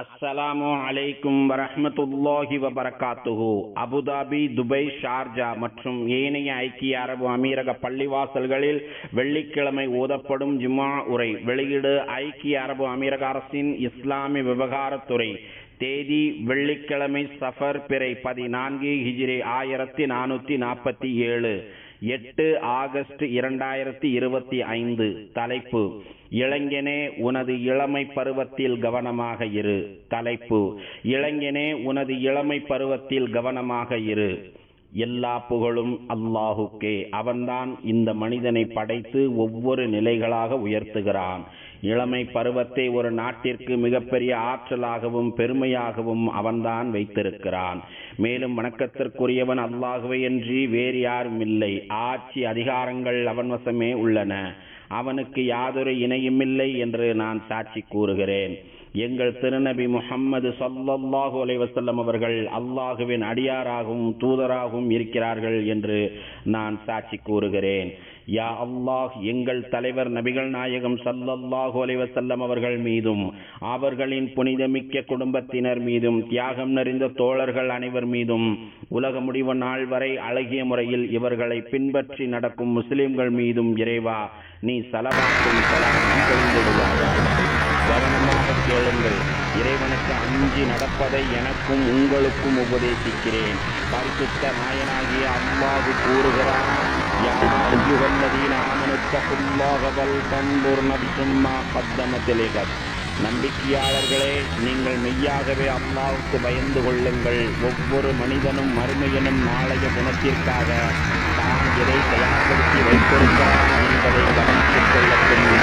அஸ்ஸலாமு அலைக்கும் வரஹமத்துல்லாஹி வபரகாத்துஹு. அபுதாபி துபை ஷார்ஜா மற்றும் ஏனைய ஐக்கிய அரபு அமீரக பள்ளிவாசல்களில் வெள்ளிக்கிழமை ஓதப்படும் ஜுமா உரை. வெளியீடு ஐக்கிய அரபு அமீரக அரசின் இஸ்லாமிய விவகாரத்துறை தேதி வெள்ளிக்கிழமை சஃபர் பிறை பதினான்கு ஹிஜிரி ஆயிரத்தி நானூற்றி நாற்பத்தி ஏழு. எட்டு ஆகஸ்ட் இரண்டாயிரத்தி இருபத்தி ஐந்து. தலைப்பு. இளைஞனே உனது இளமை பருவத்தில் கவனமாக இரு. தலைப்பு இளைஞனே உனது இளமை பருவத்தில் கவனமாக இரு. எல்லா புகழும் அல்லாஹுக்கே. அவன்தான் இந்த மனிதனை படைத்து ஒவ்வொரு நிலைகளாக உயர்த்துகிறான். இளமை பருவத்தை ஒரு நாட்டிற்கு மிகப்பெரிய ஆற்றலாகவும் பெருமையாகவும் அவன்தான் வைத்திருக்கிறான். மேலும் வணக்கத்திற்குரியவன் அல்லாஹுவை என்று வேறு யாரும் இல்லை ஆட்சி அதிகாரங்கள் அவன் வசமே உள்ளன. அவனுக்கு யாதொரு இணையுமில்லை என்று நான் சாட்சி கூறுகிறேன். எங்கள் திருநபி முஹம்மது சல்லல்லாஹு அலைவசல்லம் அவர்கள் அல்லாஹுவின் அடியாராகவும் தூதராகவும் இருக்கிறார்கள் என்று நான் சாட்சி கூறுகிறேன். யா அல்லாஹ் எங்கள் தலைவர் நபிகள் நாயகம் சல்லல்லாஹு அலைவசல்லம் அவர்கள் மீதும் அவர்களின் புனிதமிக்க குடும்பத்தினர் மீதும் தியாகம் நிறைந்த தோழர்கள் அனைவர் மீதும் உலக முடிவு நாள் வரை அழகிய முறையில் இவர்களை பின்பற்றி நடக்கும் முஸ்லிம்கள் மீதும் இறைவா நீ சலவாக்கும் கேளுங்கள். இறைவனுக்கு அஞ்சு நடப்பதை எனக்கும் உங்களுக்கும் உபதேசிக்கிறேன். பரிசுத்த நாயனாகிய அம்மாவு கூறுகிறான் யா அய்யுஹல்லதீன வல் தன்துர் நஃப்சும் மா நம்பிக்கையாளர்களே நீங்கள் மெய்யாகவே அல்லாவுக்கு பயந்து கொள்ளுங்கள். ஒவ்வொரு மனிதனும் மறுமையனும் நாளைய குணத்திற்காக தான் இதை தயார்படுத்தி வைத்திருக்கிறார் என்பதை கவனித்துக் கொள்ளக்கூடிய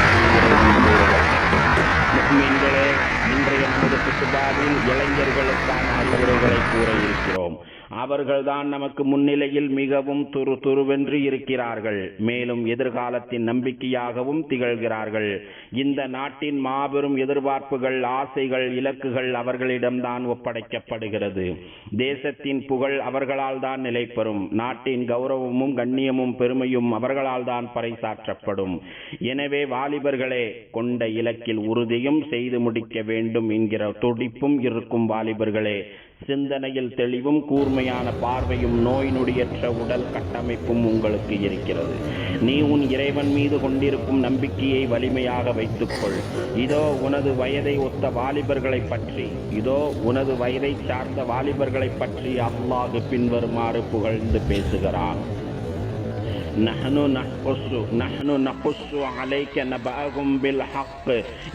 மீன்களே இன்றைய நமது குத்துபாவில் இளைஞர்களுக்கான அறிவுரைகளை கூற இருக்கிறோம். அவர்கள்தான் நமக்கு முன்னிலையில் மிகவும் துரு துருவென்று இருக்கிறார்கள். மேலும் எதிர்காலத்தின் நம்பிக்கையாகவும் திகழ்கிறார்கள். இந்த நாட்டின் மாபெரும் எதிர்பார்ப்புகள் ஆசைகள் இலக்குகள் அவர்களிடம்தான் ஒப்படைக்கப்படுகிறது. தேசத்தின் புகழ் அவர்களால் தான் நிலைப்பெறும் நாட்டின் கௌரவமும் கண்ணியமும் பெருமையும் அவர்களால் தான் பறைசாற்றப்படும். எனவே வாலிபர்களே கொண்ட இலக்கில் உறுதியும் செய்து முடிக்க வேண்டும் என்கிற துடிப்பும் இருக்கும் வாலிபர்களே சிந்தனையில் தெளிவும் கூர்மையான பார்வையும் நோய் நொடியற்ற உடல் கட்டமைப்பும் உங்களுக்கு இருக்கிறது. நீ உன் இறைவன் மீது கொண்டிருக்கும் நம்பிக்கையை வலிமையாக வைத்துக்கொள். இதோ உனது வயதை ஒத்த வாலிபர்களை பற்றி இதோ உனது வயதை சார்ந்த வாலிபர்களை பற்றி அல்லாஹு பின்வருமாறு புகழ்ந்து பேசுகிறான். نحن نقص نحن نقص عليك نبأهم بالحق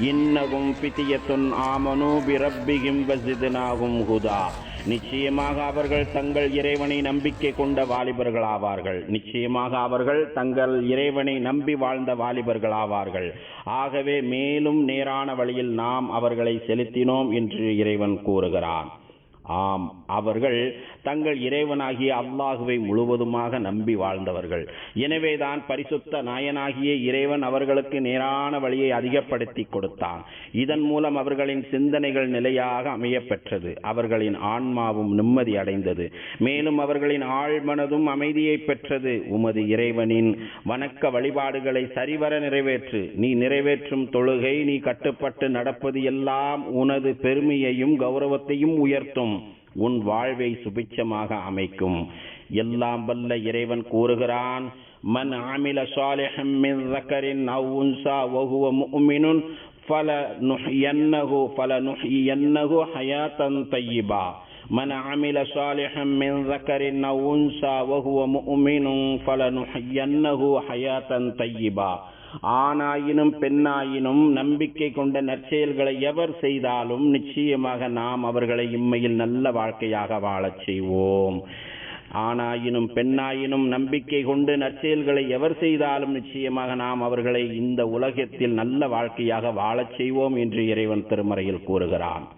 إنهم فتية آمنوا بربهم وزدناهم هدى நிச்சயமாக அவர்கள் தங்கள் இறைவனை நம்பிக்கை கொண்ட வாலிபர்கள் ஆவார்கள் நிச்சயமாக அவர்கள் தங்கள் இறைவனை நம்பி வாழ்ந்த வாலிபர்கள் ஆவார்கள் ஆகவே மேலும் நேரான வழியில் நாம் அவர்களை செலுத்தினோம் என்று இறைவன் கூறுகிறான் ஆம் அவர்கள் தங்கள் இறைவனாகிய அல்லாஹுவை முழுவதுமாக நம்பி வாழ்ந்தவர்கள். எனவேதான் பரிசுத்த நாயனாகிய இறைவன் அவர்களுக்கு நேரான வழியை அதிகப்படுத்தி கொடுத்தான். இதன் மூலம் அவர்களின் சிந்தனைகள் நிலையாக அமைய பெற்றது அவர்களின் ஆன்மாவும் நிம்மதி அடைந்தது. மேலும் அவர்களின் ஆழ்மனதும் அமைதியை பெற்றது. உமது இறைவனின் வணக்க வழிபாடுகளை சரிவர நிறைவேற்று. நீ நிறைவேற்றும் தொழுகை நீ கட்டுப்பட்டு நடப்பது எல்லாம் உனது பெருமையையும் கௌரவத்தையும் உயர்த்தும். உன் வாழ்வை சுபிச்சமாக அமைக்கும் எல்லாம் வல்ல இறைவன் கூறுகிறான் மன் ஆமில சாலிஹம் மின் ذكر أو أنثى وهو مؤمن فلنحيينه فلنحيينه حياة طيبة من عمل صالحا من ذكر أو أنثى وهو مؤمن فلنحيينه حياة طيبة ஆணாயினும் பெண்ணாயினும் நம்பிக்கை கொண்ட நற்செயல்களை எவர் செய்தாலும் நிச்சயமாக நாம் அவர்களை இம்மையில் நல்ல வாழ்க்கையாக வாழச் செய்வோம். ஆணாயினும் பெண்ணாயினும் நம்பிக்கை கொண்டு நற்செயல்களை எவர் செய்தாலும் நிச்சயமாக நாம் அவர்களை இந்த உலகத்தில் நல்ல வாழ்க்கையாக வாழச் செய்வோம் என்று இறைவன் திருமறையில் கூறுகிறான்.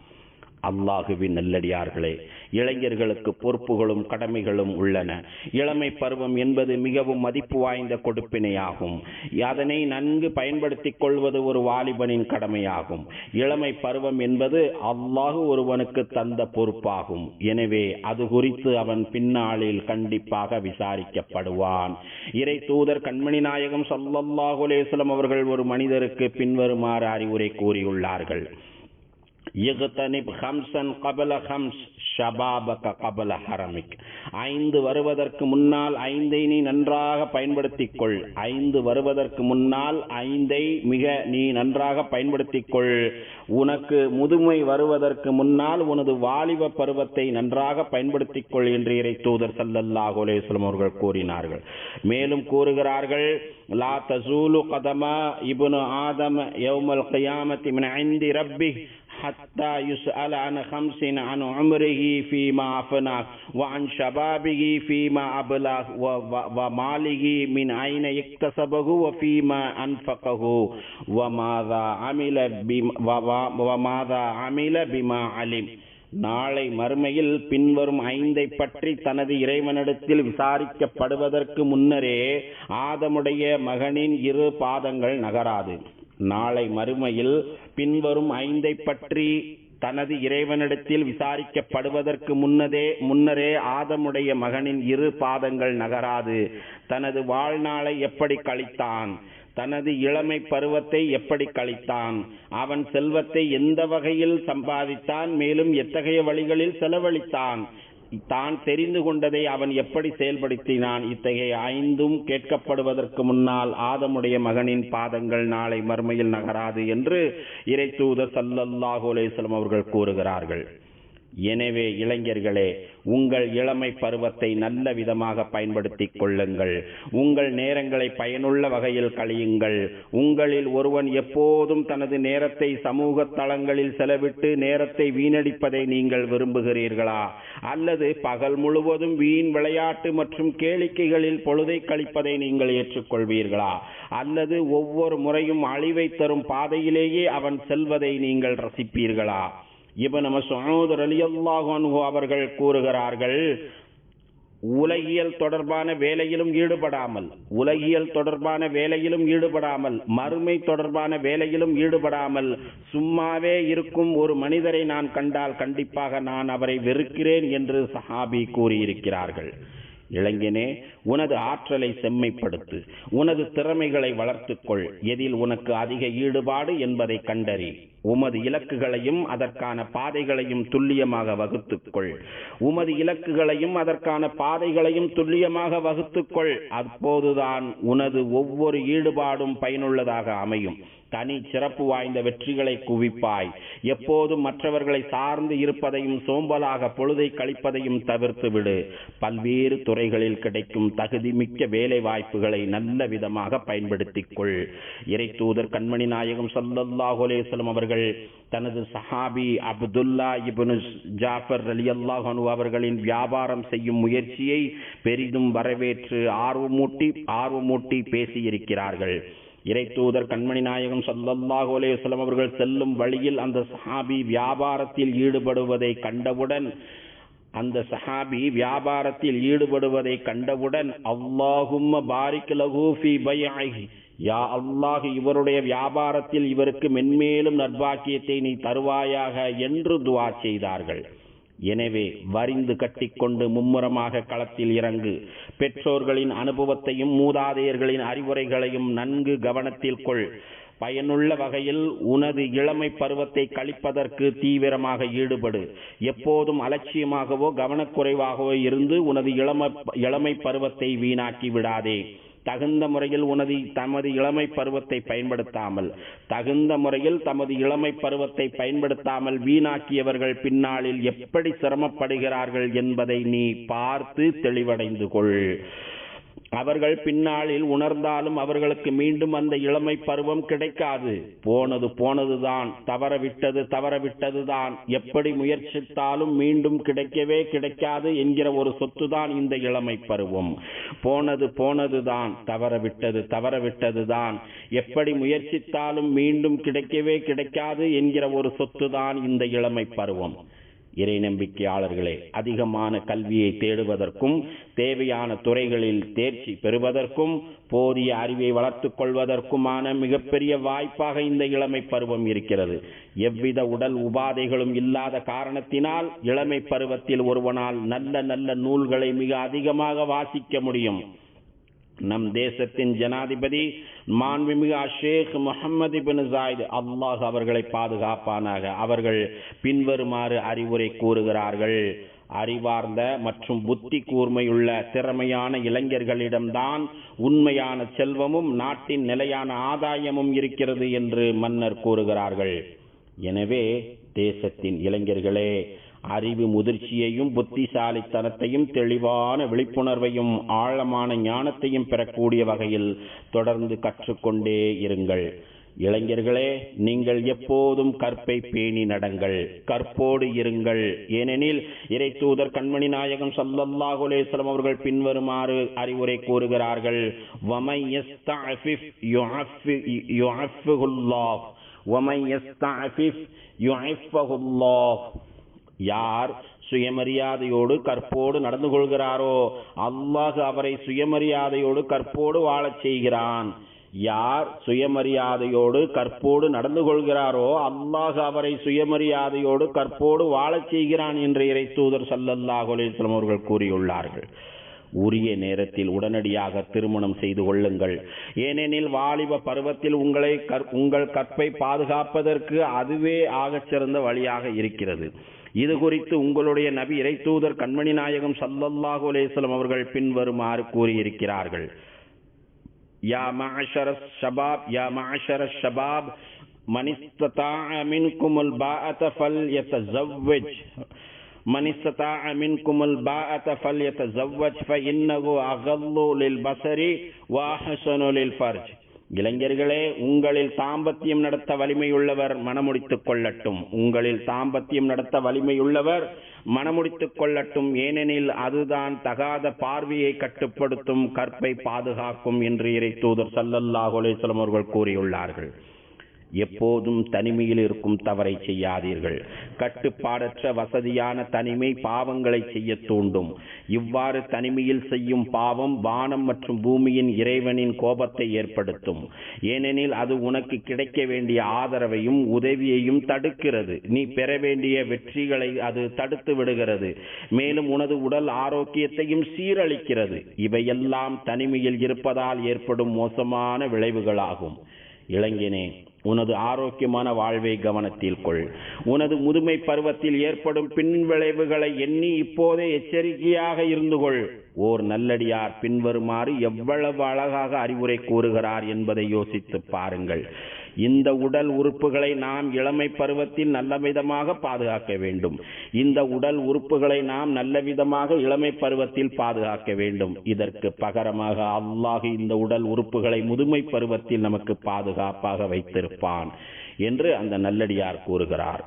அல்லாஹுவின் நல்லடியார்களே இளைஞர்களுக்கு பொறுப்புகளும் கடமைகளும் உள்ளன. இளமை பருவம் என்பது மிகவும் மதிப்பு வாய்ந்த கொடுப்பினையாகும். அதனை நன்கு பயன்படுத்திக் கொள்வது ஒரு வாலிபனின் கடமையாகும். இளமை பருவம் என்பது அல்லாஹு ஒருவனுக்கு தந்த பொறுப்பாகும். எனவே அது குறித்து அவன் பின்னாளில் கண்டிப்பாக விசாரிக்கப்படுவான். இறை தூதர் கண்மணி நாயகம் ஸல்லல்லாஹு அவர்கள் ஒரு மனிதருக்கு பின்வருமாறு அறிவுரை கூறியுள்ளார்கள். இகத்தனிப் ஹம்சன் கபல ஹம்ஸ் ஷபாபக கபல ஹரமிக். ஐந்து வருவதற்கு முன்னால் ஐந்தை நீ நன்றாக பயன்படுத்திக் கொள் ஐந்து வருவதற்கு முன்னால் ஐந்தை மிக நீ நன்றாக பயன்படுத்திக் கொள் உனக்கு முதுமை வருவதற்கு முன்னால் உனது வாலிப பருவத்தை நன்றாக பயன்படுத்திக் கொள் என்று இறை தூதர் சல்லல்லாஹ் அலைஹி அவர்கள் கூறினார்கள். மேலும் கூறுகிறார்கள் லா தசூலு கதமா இபுனு ஆதம் யௌமல் கயாமத்தி மின் ஐந்தி ரப்பி حتى يسأل عن خمس عن عمره فيما أفناه وعن شبابه فيما أبلغ وماله من أين اكتسبه وفيما أنفقه وماذا عمل وماذا عمل بما علم நாளை மறுமையில் பின்வரும் ஐந்தை பற்றி தனது இறைவனிடத்தில் விசாரிக்கப்படுவதற்கு முன்னரே ஆதமுடைய மகனின் இரு பாதங்கள் நகராது நாளை மறுமையில் பின்வரும் ஐந்தை பற்றி தனது இறைவனிடத்தில் விசாரிக்கப்படுவதற்கு முன்னதே முன்னரே ஆதமுடைய மகனின் இரு பாதங்கள் நகராது. தனது வாழ்நாளை எப்படி கழித்தான்? தனது இளமை பருவத்தை எப்படி கழித்தான்? அவன் செல்வத்தை எந்த வகையில் சம்பாதித்தான்? மேலும் எத்தகைய வழிகளில் செலவழித்தான்? தான் தெரிந்து கொண்டதை அவன் எப்படி செயல்படுத்தினான்? இத்தகைய ஐந்தும் கேட்கப்படுவதற்கு முன்னால் ஆதமுடைய மகனின் பாதங்கள் நாளை மறுமையில் நகராது என்று இறை தூதர் சல்லல்லாஹு அலேஸ்லம் அவர்கள் கூறுகிறார்கள். எனவே இளைஞர்களே உங்கள் இளமை பருவத்தை நல்ல விதமாக பயன்படுத்திக் கொள்ளுங்கள். உங்கள் நேரங்களை பயனுள்ள வகையில் கழியுங்கள். உங்களில் ஒருவன் எப்போதும் தனது நேரத்தை சமூக தளங்களில் செலவிட்டு நேரத்தை வீணடிப்பதை நீங்கள் விரும்புகிறீர்களா? அல்லது பகல் முழுவதும் வீண் விளையாட்டு மற்றும் கேளிக்கைகளில் பொழுதை கழிப்பதை நீங்கள் ஏற்றுக்கொள்வீர்களா? அல்லது ஒவ்வொரு முறையும் அழிவை தரும் பாதையிலேயே அவன் செல்வதை நீங்கள் ரசிப்பீர்களா? இபன் மசூத் ரலியல்லாஹு அன்ஹு அவர்கள் கூறுகிறார்கள் உலகியல் தொடர்பான வேலையிலும் ஈடுபடாமல் உலகியல் தொடர்பான வேலையிலும் ஈடுபடாமல் மறுமை தொடர்பான வேலையிலும் ஈடுபடாமல் சும்மாவே இருக்கும் ஒரு மனிதரை நான் கண்டால் கண்டிப்பாக நான் அவரை வெறுக்கிறேன் என்று சஹாபி கூறியிருக்கிறார்கள். இளைஞனே உனது ஆற்றலை செம்மைப்படுத்து. உனது திறமைகளை வளர்த்துக்கொள். எதில் உனக்கு அதிக ஈடுபாடு என்பதை கண்டறி. உமது இலக்குகளையும் அதற்கான பாதைகளையும் துல்லியமாக வகுத்துக்கொள். உமது இலக்குகளையும் அதற்கான பாதைகளையும் துல்லியமாக வகுத்துக்கொள். அப்போதுதான் உனது ஒவ்வொரு ஈடுபாடும் பயனுள்ளதாக அமையும். தனி சிறப்பு வாய்ந்த வெற்றிகளை குவிப்பாய். எப்போதும் மற்றவர்களை சார்ந்து இருப்பதையும் சோம்பலாக பொழுதை கழிப்பதையும் தவிர்த்து விடு. பல்வேறு துறைகளில் கிடைக்கும் தகுதிமிக்க வேலை வாய்ப்புகளை நல்ல விதமாக பயன்படுத்திக் கொள் இறை தூதர் கண்மணி நாயகம் சல்லல்லாஹு அலேஸ்லம் அவர்கள் தனது சஹாபி அப்துல்லா இபனு ஜாஃபர் அலி அல்லாஹனு அவர்களின் வியாபாரம் செய்யும் முயற்சியை பெரிதும் வரவேற்று ஆர்வமூட்டி ஆர்வமூட்டி பேசியிருக்கிறார்கள். இறை தூதர் கண்மணி நாயகம் சல்லல்லாஹு அலையம் அவர்கள் செல்லும் வழியில் அந்த சஹாபி வியாபாரத்தில் ஈடுபடுவதை கண்டவுடன் அந்த சஹாபி வியாபாரத்தில் ஈடுபடுவதை கண்டவுடன் அல்லாஹும்ம பாரிக் லகூஃபி ஃபி பைஅஹி. யா அல்லாஹ் இவருடைய வியாபாரத்தில் இவருக்கு மென்மேலும் நட்பாக்கியத்தை நீ தருவாயாக என்று துவா செய்தார்கள். எனவே வரிந்து கட்டிக்கொண்டு மும்முரமாக களத்தில் இறங்கு. பெற்றோர்களின் அனுபவத்தையும் மூதாதையர்களின் அறிவுரைகளையும் நன்கு கவனத்தில் கொள். பயனுள்ள வகையில் உனது இளமை பருவத்தை கழிப்பதற்கு தீவிரமாக ஈடுபடு. எப்போதும் அலட்சியமாகவோ கவனக்குறைவாகவோ இருந்து உனது இளம இளமை பருவத்தை வீணாக்கி விடாதே. தகுந்த முறையில் உனது தமது இளமை பருவத்தை பயன்படுத்தாமல் தகுந்த முறையில் தமது இளமை பருவத்தை பயன்படுத்தாமல் வீணாக்கியவர்கள் பின்னாளில் எப்படி சிரமப்படுகிறார்கள் என்பதை நீ பார்த்து தெளிவடைந்து கொள். அவர்கள் பின்னாளில் உணர்ந்தாலும் அவர்களுக்கு மீண்டும் அந்த இளமை பருவம் கிடைக்காது. போனது போனதுதான் தவற விட்டது தவற எப்படி முயற்சித்தாலும் மீண்டும் கிடைக்கவே கிடைக்காது என்கிற ஒரு சொத்துதான் இந்த இளமை பருவம். போனது போனதுதான் தவற விட்டது எப்படி முயற்சித்தாலும் மீண்டும் கிடைக்கவே கிடைக்காது என்கிற ஒரு சொத்துதான் இந்த இளமை பருவம். இறை நம்பிக்கையாளர்களே அதிகமான கல்வியை தேடுவதற்கும் தேவையான துறைகளில் தேர்ச்சி பெறுவதற்கும் போதிய அறிவை வளர்த்துக் கொள்வதற்குமான மிகப்பெரிய வாய்ப்பாக இந்த இளமை பருவம் இருக்கிறது. எவ்வித உடல் உபாதைகளும் இல்லாத காரணத்தினால் இளமை பருவத்தில் ஒருவனால் நல்ல நல்ல நூல்களை மிக அதிகமாக வாசிக்க முடியும். நம் தேசத்தின் ஜனாதிபதி மாண்புமிகு ஷேக் முகமது பின் ஜாயித். அல்லாஹ் அவர்களை பாதுகாப்பானாக. அவர்கள் பின்வருமாறு அறிவுரை கூறுகிறார்கள். அறிவார்ந்த மற்றும் புத்தி கூர்மையுள்ள திறமையான இளைஞர்களிடம்தான் உண்மையான செல்வமும் நாட்டின் நிலையான ஆதாயமும் இருக்கிறது என்று மன்னர் கூறுகிறார்கள். எனவே தேசத்தின் இளைஞர்களே அறிவு முதிர்ச்சியையும் புத்திசாலித்தனத்தையும் தெளிவான விழிப்புணர்வையும் ஆழமான ஞானத்தையும் பெறக்கூடிய வகையில் தொடர்ந்து கற்றுக்கொண்டே இருங்கள். இளைஞர்களே நீங்கள் எப்போதும் கற்பை பேணி நடங்கள். கற்போடு இருங்கள். ஏனெனில் இறை தூதர் கண்மணி நாயகம் சல்லல்லாஹு அவர்கள் பின்வருமாறு அறிவுரை கூறுகிறார்கள். வமை யார் சுயமரியாதையோடு கற்போடு நடந்து கொள்கிறாரோ அல்லாஹ் அவரை சுயமரியாதையோடு கற்போடு வாழச் செய்கிறான். யார் சுயமரியாதையோடு கற்போடு நடந்து கொள்கிறாரோ அல்லாஹ் அவரை சுயமரியாதையோடு கற்போடு வாழச் செய்கிறான் என்று இறை தூதர் சல்லல்லாஹ் அலிஸ்லம் அவர்கள் கூறியுள்ளார்கள். உரிய நேரத்தில் உடனடியாக திருமணம் செய்து கொள்ளுங்கள். ஏனெனில் வாலிப பருவத்தில் உங்களை உங்கள் கற்பை பாதுகாப்பதற்கு அதுவே ஆகச் சிறந்த வழியாக இருக்கிறது. இது குறித்து உங்களுடைய நபி இறை தூதர் கண்மணி நாயகம் சல்லல்லாஹு அலேஸ்லம் அவர்கள் பின்வருமாறு கூறியிருக்கிறார்கள் யா மாஷர ஷபாப் யா மாஷர ஷபாப் من استطاع منكم الباءة فليتزوج من استطاع منكم الباءة فليتزوج فإنه أغض للبصر وأحسن للفرج இளைஞர்களே உங்களில் தாம்பத்தியம் நடத்த வலிமையுள்ளவர் மனமுடித்துக் கொள்ளட்டும். உங்களில் தாம்பத்தியம் நடத்த வலிமையுள்ளவர் மனமுடித்துக் கொள்ளட்டும். ஏனெனில் அதுதான் தகாத பார்வையை கட்டுப்படுத்தும் கற்பை பாதுகாக்கும் என்று இறை தூதர் சல்லல்லாஹு அவர்கள் கூறியுள்ளார்கள். எப்போதும் தனிமையில் இருக்கும் தவறை செய்யாதீர்கள். கட்டுப்பாடற்ற வசதியான தனிமை பாவங்களை செய்ய தூண்டும். இவ்வாறு தனிமையில் செய்யும் பாவம் வானம் மற்றும் பூமியின் இறைவனின் கோபத்தை ஏற்படுத்தும். ஏனெனில் அது உனக்கு கிடைக்க வேண்டிய ஆதரவையும் உதவியையும் தடுக்கிறது. நீ பெற வேண்டிய வெற்றிகளை அது தடுத்து விடுகிறது. மேலும் உனது உடல் ஆரோக்கியத்தையும் சீரழிக்கிறது. இவையெல்லாம் தனிமையில் இருப்பதால் ஏற்படும் மோசமான விளைவுகளாகும். இளைஞனே உனது ஆரோக்கியமான வாழ்வை கவனத்தில் கொள். உனது முதுமை பருவத்தில் ஏற்படும் பின்விளைவுகளை எண்ணி இப்போதே எச்சரிக்கையாக இருந்து கொள். ஓர் நல்லடியார் பின்வருமாறு எவ்வளவு அழகாக அறிவுரை கூறுகிறார் என்பதை யோசித்து பாருங்கள். இந்த உடல் உறுப்புகளை நாம் இளமை பருவத்தில் நல்ல விதமாக பாதுகாக்க வேண்டும். இந்த உடல் உறுப்புகளை நாம் நல்ல விதமாக இளமை பருவத்தில் பாதுகாக்க வேண்டும். இதற்கு பகரமாக அல்லாஹ் இந்த உடல் உறுப்புகளை முதுமை பருவத்தில் நமக்கு பாதுகாப்பாக வைத்திருப்பான் என்று அந்த நல்லடியார் கூறுகிறார்.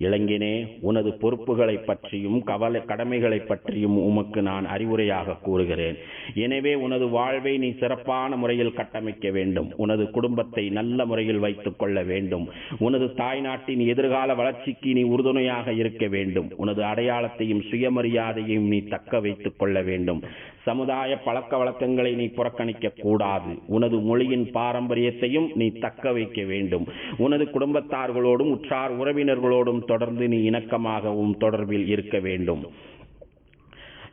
இளைஞனே உனது பொறுப்புகளை பற்றியும் கவலை கடமைகளை பற்றியும் உமக்கு நான் அறிவுரையாக கூறுகிறேன். எனவே உனது வாழ்வை நீ சிறப்பான முறையில் கட்டமைக்க வேண்டும். உனது குடும்பத்தை நல்ல முறையில் வைத்துக் கொள்ள வேண்டும். உனது தாய்நாட்டின் எதிர்கால வளர்ச்சிக்கு நீ உறுதுணையாக இருக்க வேண்டும். உனது அடையாளத்தையும் சுயமரியாதையையும் நீ தக்க வைத்துக் கொள்ள வேண்டும். சமுதாய பழக்க வழக்கங்களை நீ புறக்கணிக்க கூடாது. உனது மொழியின் பாரம்பரியத்தையும் நீ தக்க வைக்க வேண்டும். உனது குடும்பத்தார்களோடும் உற்றார் உறவினர்களோடும் தொடர்ந்து நீ இணக்கமாகவும் தொடர்பில் இருக்க வேண்டும்.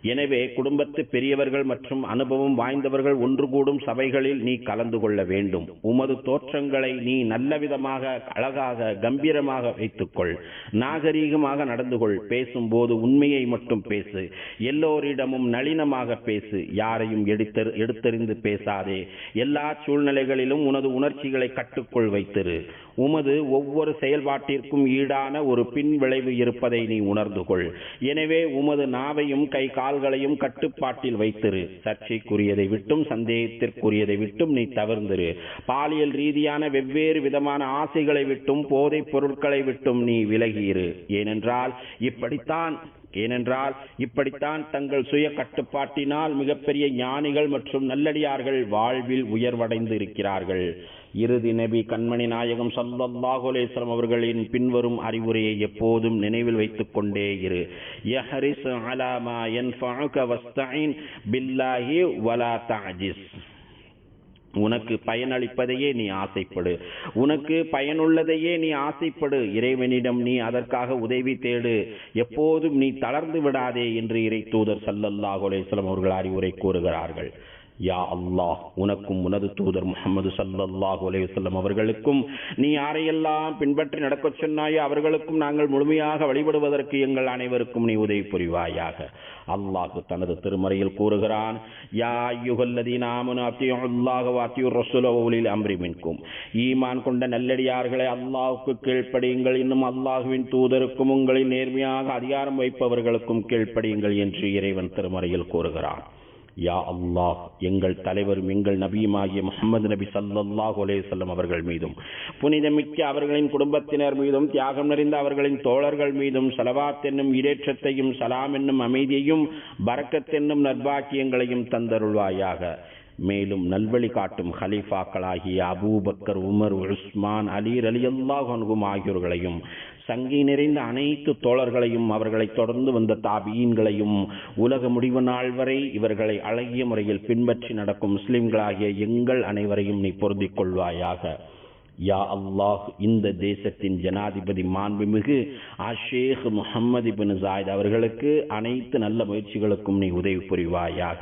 எனவே குடும்பத்து பெரியவர்கள் மற்றும் அனுபவம் வாய்ந்தவர்கள் ஒன்று கூடும் சபைகளில் நீ கலந்து கொள்ள வேண்டும். உமது தோற்றங்களை நீ நல்ல விதமாக அழகாக கம்பீரமாக வைத்துக்கொள். நாகரீகமாக நடந்து கொள் பேசும்போது உண்மையை மட்டும் பேசு. எல்லோரிடமும் நளினமாக பேசு. யாரையும் எடுத்தெ எடுத்தறிந்து பேசாதே. எல்லா சூழ்நிலைகளிலும் உனது உணர்ச்சிகளை கட்டுக்குள் வைத்திரு. உமது ஒவ்வொரு செயல்பாட்டிற்கும் ஈடான ஒரு பின் விளைவு இருப்பதை நீ உணர்ந்து கொள். எனவே உமது நாவையும் கை கால்களையும் கட்டுப்பாட்டில் வைத்திரு. சர்ச்சைக்குரியதை விட்டும் சந்தேகத்திற்குரியதை விட்டும் நீ தவிர்ந்திரு. பாலியல் ரீதியான வெவ்வேறு விதமான ஆசைகளை விட்டும் போதைப் பொருட்களை விட்டும் நீ விலகியிரு. ஏனென்றால் இப்படித்தான் ஏனென்றால் இப்படித்தான் தங்கள் சுய கட்டுப்பாட்டினால் மிகப்பெரிய ஞானிகள் மற்றும் நல்லடியார்கள் வாழ்வில் உயர்வடைந்து இருக்கிறார்கள் இறுதி நபி கண்மணி நாயகம் சல்லல்லாஹு அவர்களின் பின்வரும் அறிவுரையை எப்போதும் நினைவில் வைத்துக் கொண்டே இரு. யஹரிஸ் அலாமா என் பில்லாஹி வலா தாஜிஸ் உனக்கு பயனளிப்பதையே நீ ஆசைப்படு. உனக்கு பயனுள்ளதையே நீ ஆசைப்படு. இறைவனிடம் நீ அதற்காக உதவி தேடு. எப்போதும் நீ தளர்ந்து விடாதே என்று இறை தூதர் சல்லல்லாஹு அலைஹி அவர்கள் அறிவுரை கூறுகிறார்கள். யா அல்லாஹ் உனக்கும் உனது தூதர் முகமது சல்லாஹ் அலையுசல்லம் அவர்களுக்கும் நீ யாரையெல்லாம் பின்பற்றி நடக்கச் சொன்னாயோ அவர்களுக்கும் நாங்கள் முழுமையாக வழிபடுவதற்கு எங்கள் அனைவருக்கும் நீ உதவி புரிவாயாக. அல்லாஹ் தனது திருமறையில் கூறுகிறான் யா யுகல்லதி நாமனு அத்தியுல்லாஹ வாத்தியூர் அத்தியுர் ரசூல உலில் ஈமான் கொண்ட நல்லடியார்களை அல்லாஹுக்கு கீழ்ப்படியுங்கள். இன்னும் அல்லாஹுவின் தூதருக்கும் உங்களில் நேர்மையாக அதிகாரம் வைப்பவர்களுக்கும் கீழ்ப்படியுங்கள் என்று இறைவன் திருமறையில் கூறுகிறான். யா அல்லாஹ் எங்கள் தலைவரும் எங்கள் நபியுமாகிய முகமது நபி சல்லல்லாஹு அலேசல்லம் அவர்கள் மீதும் புனிதமிக்க அவர்களின் குடும்பத்தினர் மீதும் தியாகம் நிறைந்த அவர்களின் தோழர்கள் மீதும் சலவாத் என்னும் இடேற்றத்தையும் சலாம் என்னும் அமைதியையும் பரக்கத் என்னும் நற்பாக்கியங்களையும் தந்தருள்வாயாக. மேலும் நல்வழி காட்டும் ஹலீஃபாக்களாகிய Abu Bakr Umar Usman Ali Allah ஆகியோர்களையும் சங்கி நிறைந்த அனைத்து தோழர்களையும் அவர்களை தொடர்ந்து வந்த தாபீன்களையும் உலக முடிவு நாள் வரை இவர்களை அழகிய முறையில் பின்பற்றி நடக்கும் முஸ்லிம்களாகிய எங்கள் அனைவரையும் நீ பொருந்திக் கொள்வாயாக. யா அல்லாஹ் இந்த தேசத்தின் ஜனாதிபதி மாண்புமிகு அஷேக் முஹம்மது பின் ஜாயித் அவர்களுக்கு அனைத்து நல்ல முயற்சிகளுக்கும் நீ உதவி புரிவாயாக.